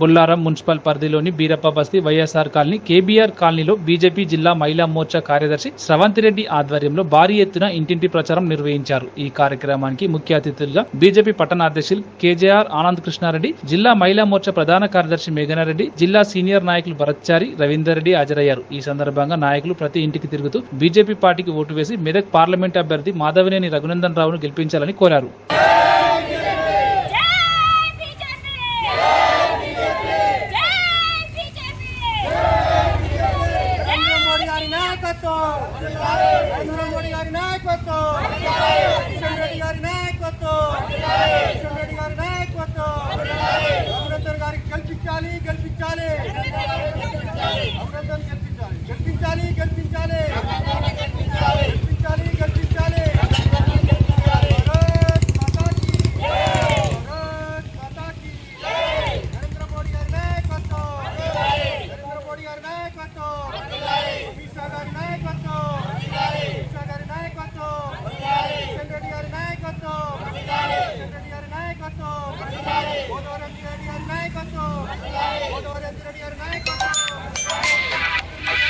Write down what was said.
Bollaram municipal పరిధిలోని బీరప్ప బస్తీ YSR colony KBR కాలనీలో బీజేపీ జిల్లా మహిళా మోర్చా కార్యదర్శి స్రవంతిరెడ్డి ఆధ్వర్యంలో భారీ ఎత్తున ఇంటింటి ప్రచారం నిర్వహించారు. ఈ కార్యక్రమానికి ముఖ్య అతిథులుగా బీజేపీ పట్టణ అధ్యక్షులు కేజేఆర్ ఆనంద్ కృష్ణారెడ్డి జిల్లా మహిళా మోర్చా ప్రధాన కార్యదర్శి మేఘనారెడ్డి జిల్లా సీనియర్ నాయకులు భరత్చారి రవీందర్ రెడ్డి హాజరయ్యారు. ఈ సందర్భంగా నాయకులు ప్రతి ఇంటికి తిరుగుతూ బీజేపీ పార్టీకి ఓటు వేసి మెదక్ పార్లమెంట్ అభ్యర్థి మాధవనేని రఘునందన్ రావును గెలిపించాలని కోరారు. నాయకత్వం! నరేంద్ర మోడీ గారి నాయకత్వం కిషన్ రెడ్డి గారి నాయకత్వం కిషన్ రెడ్డి గారి నాయకత్వం గారికి గెలిపించాలి గెలిపించాలి